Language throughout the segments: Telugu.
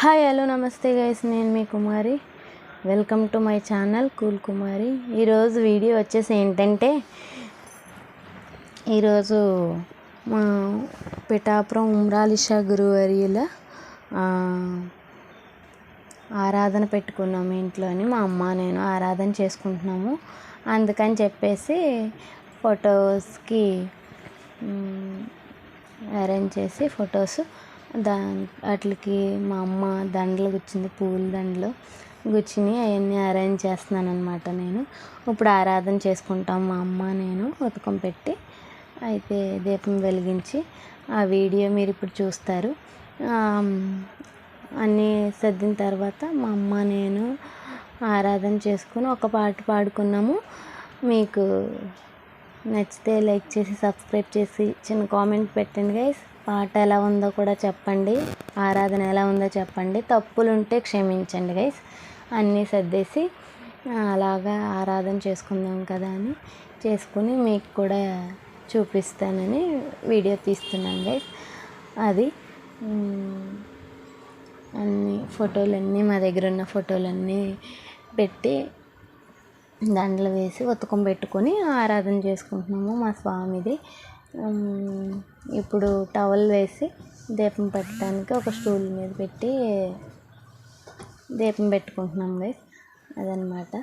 హాయ్ హలో నమస్తే గైస్. నేను మీ Kumari. Welcome to my channel cool Kumari. ఈరోజు వీడియో వచ్చేసి ఏంటంటే ఈరోజు మా పిఠాపురం ఉమ్రాలిషా గురువర్యుల ఆరాధన పెట్టుకున్నాము ఇంట్లోని. మా అమ్మ నేను ఆరాధన చేసుకుంటున్నాము. అందుకని చెప్పేసి ఫొటోస్కి అరేంజ్ చేసి ఫొటోస్ దా వాటికి మా అమ్మ దండలు గుచ్చింది పూల దండలు గుచ్చినాయి అవన్నీ అరేంజ్ చేస్తున్నాను అనమాట నేను. ఇప్పుడు ఆరాధన చేసుకుంటాం మా అమ్మ నేను ఉతకం పెట్టి అయితే దీపం వెలిగించి ఆ వీడియో మీరు ఇప్పుడు చూస్తారు. అన్నీ సర్దిన తర్వాత మా అమ్మ నేను ఆరాధన చేసుకుని ఒక పాట పాడుకున్నాము. మీకు నచ్చితే లైక్ చేసి సబ్స్క్రైబ్ చేసి చిన్న కామెంట్ పెట్టండి గైస్ పాట ఎలా ఉందో కూడా చెప్పండి. ఆరాధన ఎలా ఉందో చెప్పండి. తప్పులు ఉంటే క్షమించండి గైస్ అన్నీ సర్దేసి అలాగా ఆరాధన చేసుకుందాం కదా అని చేసుకుని మీకు కూడా చూపిస్తానని వీడియో తీస్తున్నాను గైస్ అది అన్ని ఫోటోలన్నీ మా దగ్గర ఉన్న ఫోటోలన్నీ పెట్టి దండలు వేసి ఉతకం పెట్టుకొని ఆరాధన చేసుకుంటున్నాము మా స్వామిది. ఇప్పుడు టవల్ వేసి దీపం పెట్టడానికి ఒక స్టూల్ మీద పెట్టి దీపం పెట్టుకుంటున్నాం గైస్ అదనమాట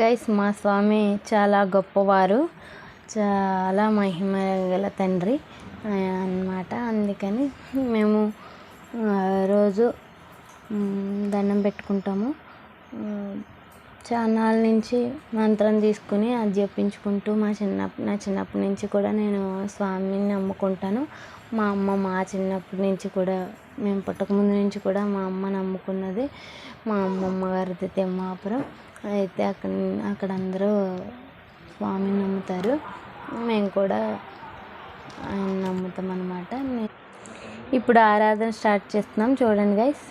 గైస్ మా స్వామి చాలా గొప్పవారు చాలా మహిమ గల తండ్రి అన్నమాట. అందుకని మేము రోజు దండం పెట్టుకుంటాము. చాన్నాళ్ళ నుంచి మంత్రం తీసుకుని అది జపించుకుంటూ మా చిన్న నా చిన్నప్పటి నుంచి కూడా నేను స్వామిని నమ్ముకుంటాను. మా అమ్మ మా చిన్నప్పటి నుంచి కూడా మేము పుట్టకముందు నుంచి కూడా మా అమ్మ నమ్ముకున్నది మా అమ్మమ్మ గారిది తిమ్మాపురం. అయితే అక్కడ అక్కడ అందరూ స్వామిని నమ్ముతారు. మేము కూడా ఆయన నమ్ముతాం అనమాట ఇప్పుడు ఆరాధన స్టార్ట్ చేస్తున్నాం. చూడండి గైస్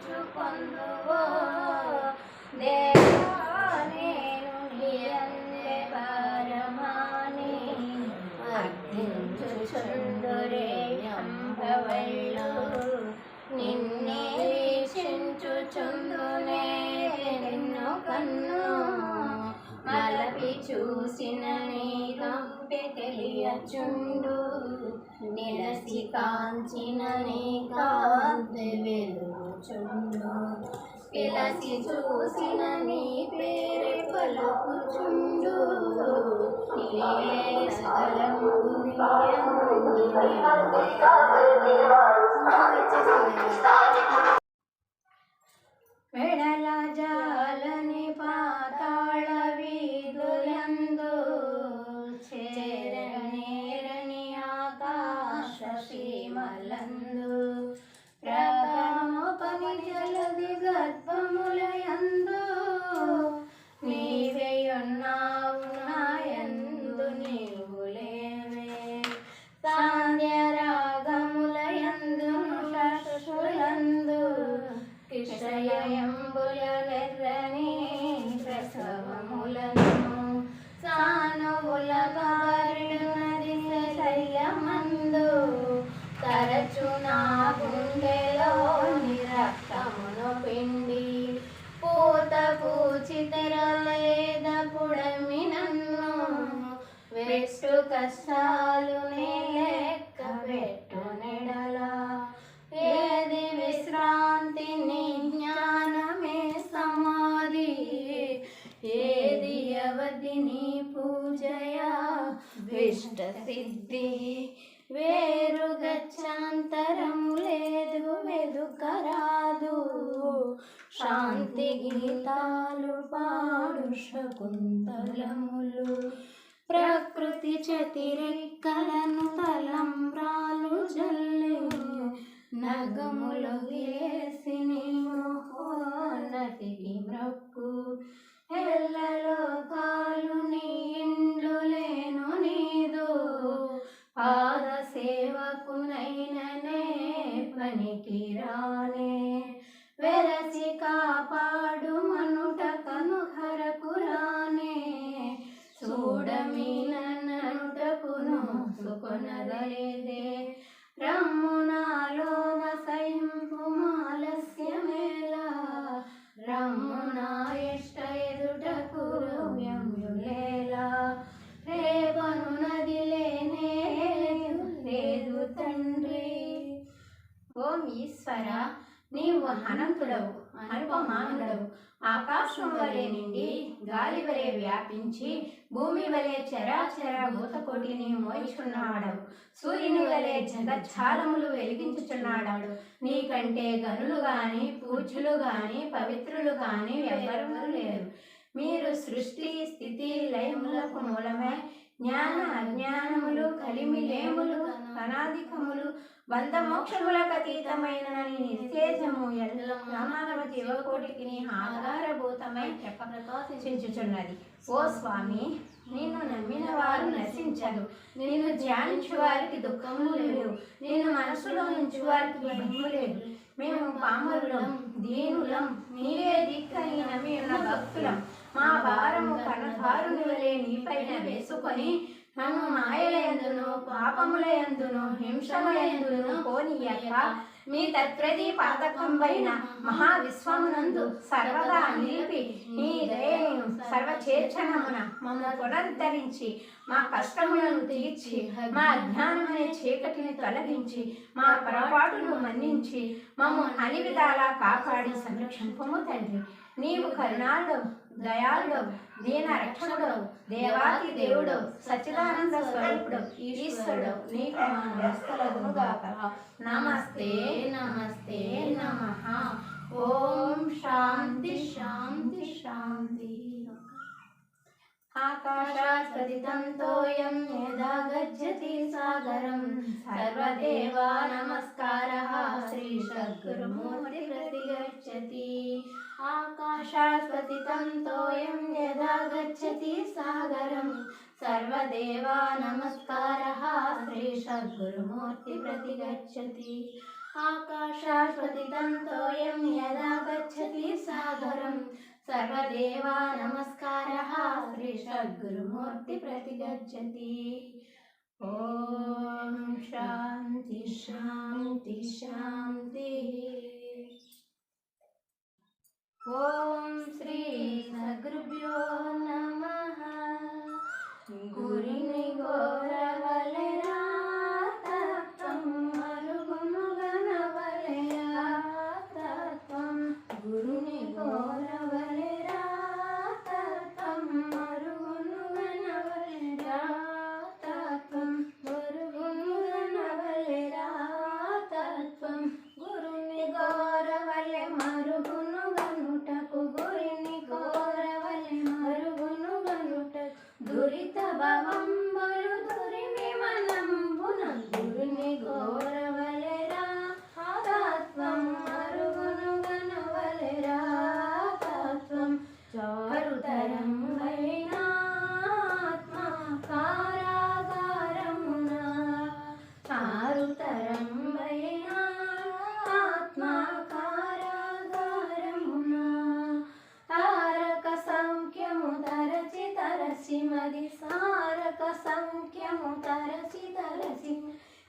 就忘了我 తెలియచుండు. నిలసి కాంచిన కాంతి వెలుచుండు పిలసి చూసిన నీ పేరు పలుకుచుండు. నీవే ఎష్టు కష్టాలు నే లెక్క పెట్టు నెడలా. ఏది విశ్రాంతి నీ జ్ఞానమే సమాధి. ఏది అవధి నీ పూజయా విష్ట సిద్ధి. వేరు గచ్చాంతరము లేదు వెదుకరాదు శాంతి గీతాలు పాడు శకుంతలములు ప్రకృతి చతిరెక్కలను తలంబ్రాలు జల్లి. నగములు వేసి నటికి మ్రక్కు ఎల్లలో కాలు నీ ఇండ్లు లేను నీదు. పాద సేవకునైననే పనికి రానే చూడమీననుటకును సుకొనగలేదే రమ్మునాలోన సైంపు మాలస్యమేలా. రమ్మునా ఇష్ట ఎదుటకు వ్యంయులేలా రేపను నది లేనే లేదు తండ్రి ఓం ఈశ్వర నీవు అనంతుడవు అనుపమానుడవు ఆకాశం వలె నిండి గాలి వలె వ్యాపించి భూమి వలె చరాచర భూతకోటిని మోయిచున్నాడవు సూర్యుని వలె జగజ్జాలములు వెలిగించుచున్నాడాడు నీకంటే గనులు గాని పూజలు గాని పవిత్రులు గాని ఎవరు లేరు. మీరు సృష్టి స్థితి లయములకు మూలమే. జ్ఞాన అజ్ఞానములు కలిమిలేములు అనాధికములు బంధమోక్షములకు అతీతమైన నీ నిశ్చేజము ఎల్ల జీవకోటికి నీ ఆధారభూతమై ప్రకాశించుచున్నది ఓ స్వామి నిన్ను నమ్మిన వారు నశించరు. నిన్ను ధ్యానించు వారికి దుఃఖము లేదు. నిన్ను మనసులో ఉంచు వారికి భయము లేదు. మేము పామరులం దీనులం నీవే దిక్కని నమ్మి ఉన్న భక్తులం. మా భారము కనధారుని వలె నీపైన వేసుకొని నన్ను మాయలయందును పాపములయందును హింసములయందును పోనీయక మీ తత్ప్రతి పాతకంబైన మహావిశ్వమునందు సర్వదా నిలిపి నీ దయను సర్వచేర్చనమున మమ్మల్ని పునరుద్ధరించి మా కష్టములను తీర్చి మా అజ్ఞానమనే చీకటిని తొలగించి మా పొరపాటును మన్నించి మమ్మ అన్ని విధాలా కాపాడి సంరక్షింపము తండ్రి. నీవు కరుణాలు దయాళుడు దీన రక్షకుడు దేవాతి దేవుడు సచ్చిదానంద స్వరూపుడు ఈశ్వరుడు నీకు మా నమస్కరము గాక. నమస్తే నమస్తే నమః. ఓం శాంతి శాంతి శాంతి. ఆకాశాస్పదితంతోయం యదా గచ్చతి సాగరం. సర్వదేవా నమస్కారः. శ్రీ సద్గురుమూర్తి ప్రతిగచ్చతి. ఆకాశాస్పతితం తోయం యదా గచ్చతి సాగరం సర్వదేవా నమస్కారः శ్రీ సద్గురుమూర్తి ప్రతిగచ్చతి ఆకాశాస్పతితం తోయం యదా గచ్చతి సాగరం సర్వదేవా నమస్కారः శ్రీ సద్గురుమూర్తి ప్రతిగచ్చతి ఓం శాంతి శాంతి శాంతి ఓం శ్రీ సద్గురుభ్యో నమః గురిని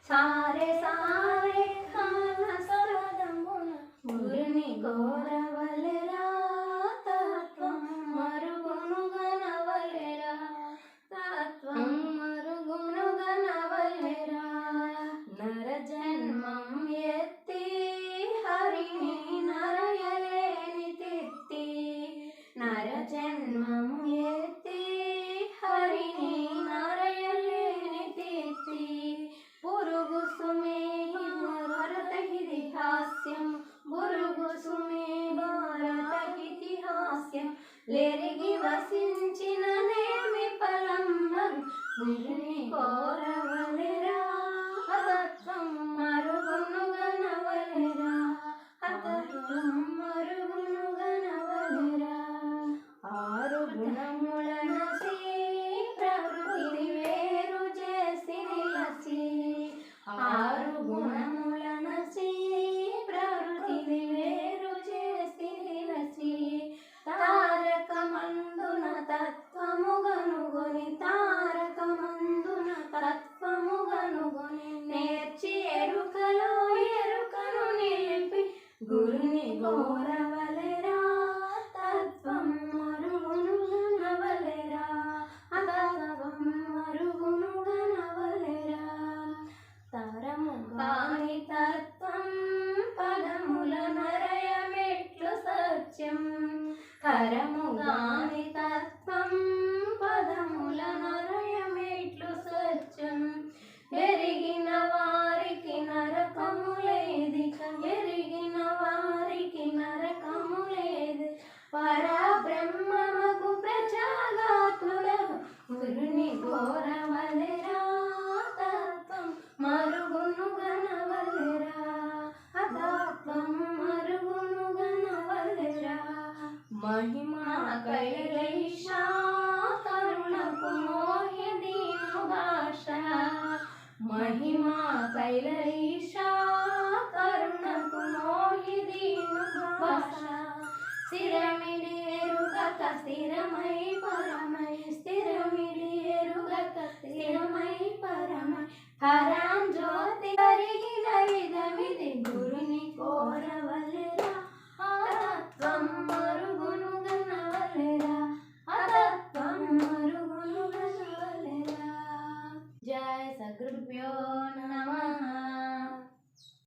Tchau! Угу. కోరవలెరా తత్వం మరుగును గనవలెరా అతత్వం మరుగును గనవలెరా తరము కాని తత్వం పదముల స్థిరమిడి ఎరుగక స్థిరమ